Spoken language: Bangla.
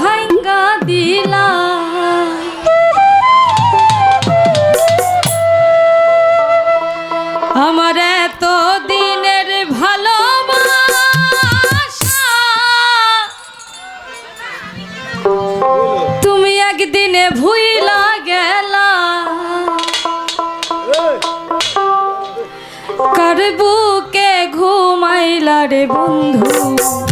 ভাঙ্গা দিলা আমার এত দিনের ভালো তুমি একদিনে ভুইলা গেলা। কার বুকে ঘুমাইলা রে বন্ধু?